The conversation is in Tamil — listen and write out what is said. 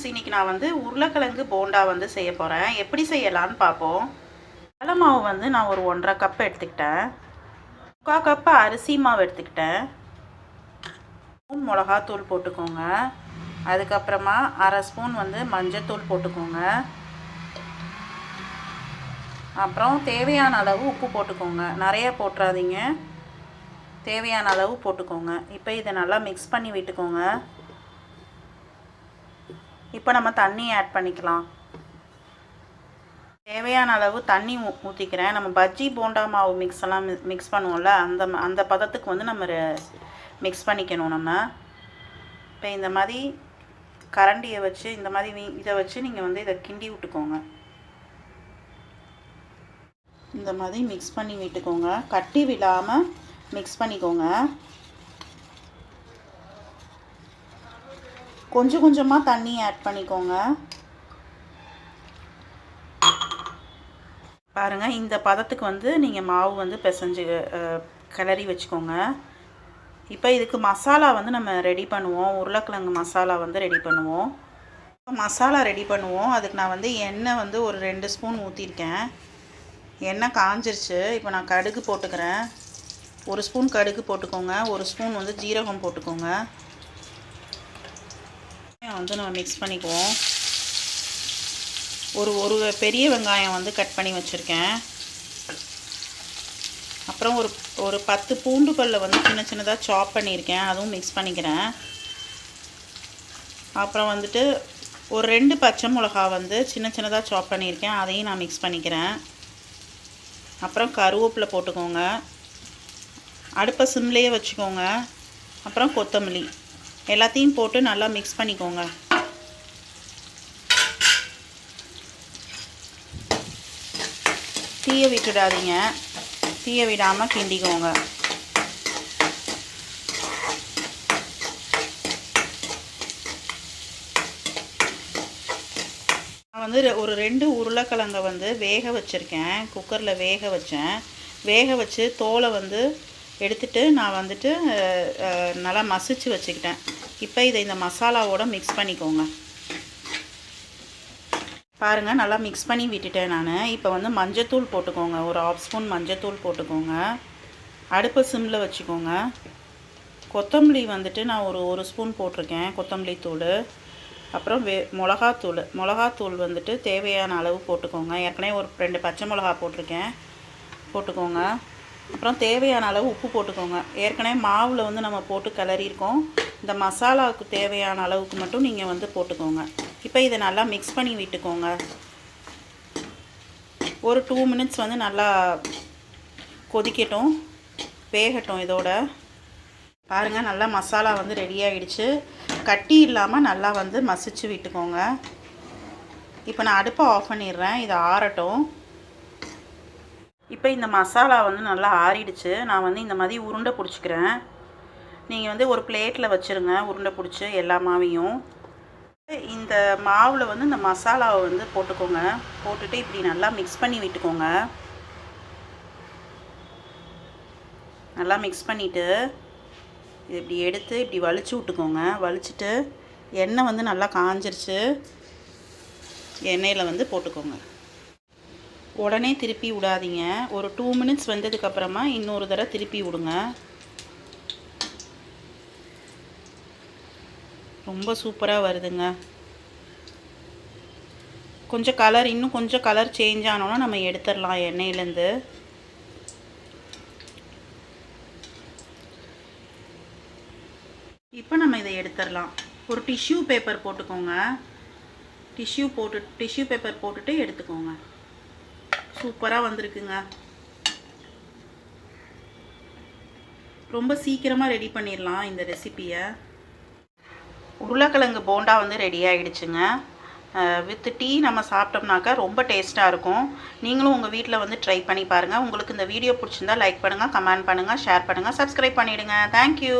ஃப்ரெண்ட்ஸ் இன்றைக்கி நான் வந்து உருளைக்கிழங்கு போண்டா வந்து செய்ய போகிறேன் எப்படி செய்யலான்னு பார்ப்போம். கடலை மாவு வந்து நான் ஒரு ஒன்றரை கப் எடுத்துக்கிட்டேன். முக்கால் கப்பு அரிசி மாவு எடுத்துக்கிட்டேன். ஸ்பூன் மிளகாத்தூள் போட்டுக்கோங்க. அதுக்கப்புறமா அரை ஸ்பூன் வந்து மஞ்சத்தூள் போட்டுக்கோங்க. அப்புறம் தேவையான அளவு உப்பு போட்டுக்கோங்க. நிறைய போட்டுறாதீங்க. தேவையான அளவு போட்டுக்கோங்க. இப்போ இதை நல்லா மிக்ஸ் பண்ணி விட்டுக்கோங்க. இப்போ நம்ம தண்ணி ஆட் பண்ணிக்கலாம். தேவையான அளவு தண்ணி ஊ ஊற்றிக்கிறேன் நம்ம பஜ்ஜி போண்டா மாவு மிக்ஸ் எல்லாம் மிக்ஸ் பண்ணுவோம்ல அந்த அந்த பதத்துக்கு வந்து நம்ம மிக்ஸ் பண்ணிக்கணும் நம்ம. இப்போ இந்த மாதிரி கரண்டியை வச்சு இந்த மாதிரி இதை வச்சு நீங்கள் வந்து இதை கிண்டி விட்டுக்கோங்க. இந்த மாதிரி மிக்ஸ் பண்ணி விட்டுக்கோங்க. கட்டி விடாமல் மிக்ஸ் பண்ணிக்கோங்க. கொஞ்சம் கொஞ்சமாக தண்ணி ஆட் பண்ணிக்கோங்க. பாருங்கள் இந்த பதத்துக்கு வந்து நீங்கள் மாவு வந்து பிசைஞ்சு கிளறி வச்சுக்கோங்க. இப்போ இதுக்கு மசாலா வந்து நம்ம ரெடி பண்ணுவோம். உருளைக்கிழங்கு மசாலா வந்து ரெடி பண்ணுவோம். மசாலா ரெடி பண்ணுவோம். அதுக்கு நான் வந்து எண்ணெய் வந்து ஒரு ரெண்டு ஸ்பூன் ஊற்றிருக்கேன் எண்ணெய் காஞ்சிருச்சு. இப்போ நான் கடுகு போட்டுக்கிறேன். ஒரு ஸ்பூன் கடுகு போட்டுக்கோங்க. ஒரு ஸ்பூன் வந்து ஜீரகம் போட்டுக்கோங்க. வந்து நம்ம மிக்ஸ் பண்ணிக்குவோம். ஒரு ஒரு பெரிய வெங்காயம் வந்து கட் பண்ணி வச்சுருக்கேன். அப்புறம் ஒரு ஒரு பத்து பூண்டு பல்லை வந்து சின்ன சின்னதாக சாப் பண்ணியிருக்கேன். அதுவும் மிக்ஸ் பண்ணிக்கிறேன். அப்புறம் வந்துட்டு ஒரு ரெண்டு பச்சை மிளகா வந்து சின்ன சின்னதாக சாப் பண்ணியிருக்கேன். அதையும் நான் மிக்ஸ் பண்ணிக்கிறேன். அப்புறம் கருவேப்பிலை போட்டுக்கோங்க. அடுப்பை சிம்லேயே வச்சுக்கோங்க. அப்புறம் கொத்தமல்லி. எல்லாத்தையும் போட்டு நல்லா மிக்ஸ் பண்ணிக்கோங்க. தீய விட்டுடாதீங்க. தீய விடாமல் கிண்டிக்கோங்க. நான் வந்து ரெ- ஒரு ரெண்டு உருளைக்கிழங்கை வந்து வேக வச்சுருக்கேன். குக்கரில் வேக வச்சேன். வேக வச்சு தோலை வந்து எடுத்துட்டு நான் வந்துட்டு நல்லா மசிச்சு வச்சுக்கிட்டேன். இப்போ இதை இந்த மசாலாவோட மிக்ஸ் பண்ணிக்கோங்க. பாருங்கள் நல்லா மிக்ஸ் பண்ணி விட்டுட்டேன் நான். இப்போ வந்து மஞ்சத்தூள் போட்டுக்கோங்க. ஒரு ஆஃப் ஸ்பூன் மஞ்சத்தூள் போட்டுக்கோங்க. அடுப்பை சிம்மில் வச்சுக்கோங்க. கொத்தமல்லி வந்துட்டு நான் ஒரு ஒரு ஸ்பூன் போட்டிருக்கேன் கொத்தமல்லி தூள். அப்புறம் வே மிளகாத்தூள். மிளகாத்தூள் வந்துட்டு தேவையான அளவு போட்டுக்கோங்க. ஏற்கனவே ஒரு ரெண்டு பச்சை மிளகா போட்டிருக்கேன். போட்டுக்கோங்க. அப்புறம் தேவையான அளவு உப்பு போட்டுக்கோங்க. ஏற்கனவே மாவில் வந்து நம்ம போட்டு கிளறியிருக்கோம். இந்த மசாலாவுக்கு தேவையான அளவுக்கு மட்டும் நீங்கள் வந்து போட்டுக்கோங்க. இப்போ இதை நல்லா மிக்ஸ் பண்ணி விட்டுக்கோங்க. ஒரு டூ மினிட்ஸ் வந்து நல்லா கொதிக்கட்டும். வேகட்டும் இதோட. பாருங்கள் நல்லா மசாலா வந்து ரெடி ஆகிடுச்சு கட்டி இல்லாமல் நல்லா வந்து மசிச்சு விட்டுக்கோங்க. இப்போ நான் அடுப்பை ஆஃப் பண்ணிடுறேன். இதை ஆறட்டும். இப்போ இந்த மசாலா வந்து நல்லா ஆறிடுச்சு. நான் வந்து இந்த மாதிரி உருண்டை பிடிச்சிக்கிறேன். நீங்கள் வந்து ஒரு பிளேட்டில் வச்சுருங்க. உருண்டை பிடிச்சி எல்லா மாவையும். இந்த மாவில் வந்து இந்த மசாலாவை வந்து போட்டுக்கோங்க. போட்டுட்டு இப்படி நல்லா மிக்ஸ் பண்ணி விட்டுக்கோங்க. நல்லா மிக்ஸ் பண்ணிவிட்டு இது இப்படி எடுத்து இப்படி வலிச்சு விட்டுக்கோங்க. வலிச்சிட்டு எண்ணெய் வந்து நல்லா காஞ்சிருச்சு. எண்ணெயில் வந்து போட்டுக்கோங்க. உடனே திருப்பி விடாதீங்க. ஒரு டூ மினிட்ஸ் வந்ததுக்கப்புறமா இன்னொரு தடவை திருப்பி விடுங்க. ரொம்ப சூப்பராக வருதுங்க. கொஞ்சம் கலர் இன்னும் கொஞ்சம் கலர் சேஞ்ச் ஆனோன்னா நம்ம எடுத்துடலாம் எண்ணெயிலேருந்து. இப்போ நம்ம இதை எடுத்துடலாம். ஒரு டிஷ்யூ பேப்பர் போட்டுக்கோங்க. டிஷ்யூ போட்டு டிஷ்யூ பேப்பர் போட்டுட்டு எடுத்துக்கோங்க. சூப்பராக வந்திருக்குங்க. ரொம்ப சீக்கிரமாக ரெடி பண்ணிடலாம் இந்த ரெசிப்பியை உருளைக்கிழங்கு போண்டா வந்து ரெடி ஆகிடுச்சுங்க வித் டீ நம்ம சாப்பிட்டோம்னாக்கா ரொம்ப டேஸ்ட்டாக இருக்கும். நீங்களும் உங்கள் வீட்டில் வந்து ட்ரை பண்ணி பாருங்கள் உங்களுக்கு இந்த வீடியோ பிடிச்சிருந்தா லைக் பண்ணுங்கள் கமெண்ட் பண்ணுங்கள் ஷேர் பண்ணுங்கள் சப்ஸ்கிரைப் பண்ணிவிடுங்க தேங்க்யூ